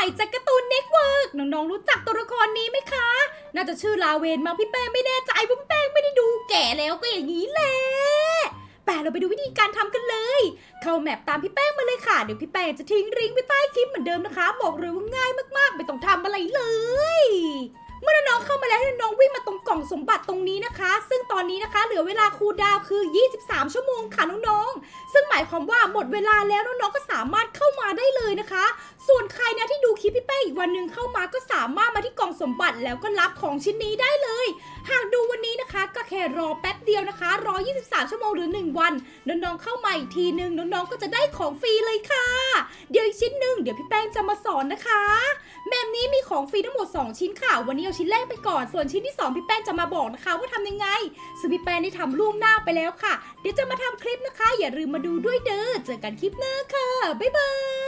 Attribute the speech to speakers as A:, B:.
A: ม่จากการ์ตูนเน็ตเวิร์กน้องๆรู้จักตัวละครนี้ไหมคะ น่าจะชื่อลาเวนมั้งพี่แป้งไม่แน่ใจพี่แป้งไม่ได้ดูแก่แล้วก็อย่างนี้แหละแต่เราไปดูวิธีการทำกันเลย เข้าแมปตามพี่แป้งมาเลยค่ะ เดี๋ยวพี่แป้งจะทิ้งลิงก์ไว้ใต้คลิปเหมือนเดิมนะคะ บอกเลยว่าง่ายมากๆ ไม่ต้องทำอะไรเลย เมื่อน้องเข้ามาแล้วน้องวิ่งมาตรงกล่องสมบัติตรงนี้นะคะ ซึ่งตอนนี้นะคะ เหลือเวลาคูดาวคือ 23 ชั่วโมงค่ะน้องๆ ซึ่งหมายความว่าหมดเวลาแล้วน้องๆก็สามารถเข้ามาได้เลยนะคะ ส่วนใครนะที่ดูคลิปพี่แป้อีกวันหนึ่งเข้ามาก็สามารถมาที่กล่องสมบัติแล้วก็รับของชิ้นนี้ได้เลย หากดูวันนี้นะคะก็แค่รอแป๊บเดียวนะคะรอ 23 ชั่วโมงหรือ 1 วันน้องๆเข้ามาอีกทีนึงน้องๆก็จะได้ของฟรีเลยค่ะ เดี๋ยวอีกชิ้นหนึ่งเดี๋ยวพี่แป้งจะมาสอนนะคะแมมนี้มีของฟรีทั้งหมด 2 ชิ้นค่ะ วันนี้เอาชิ้นแรกไปก่อน ส่วนชิ้นที่ 2 พี่แป้งจะมาบอกนะคะ ว่าทำยังไงซึ่งพี่แป้งได้ทำล่วงหน้าไปแล้วค่ะ เดี๋ยวจะมาทำคลิปนะคะ อย่าลืมมาดูด้วยเด้อเจอกันคลิปหน้าค่ะบ๊ายบาย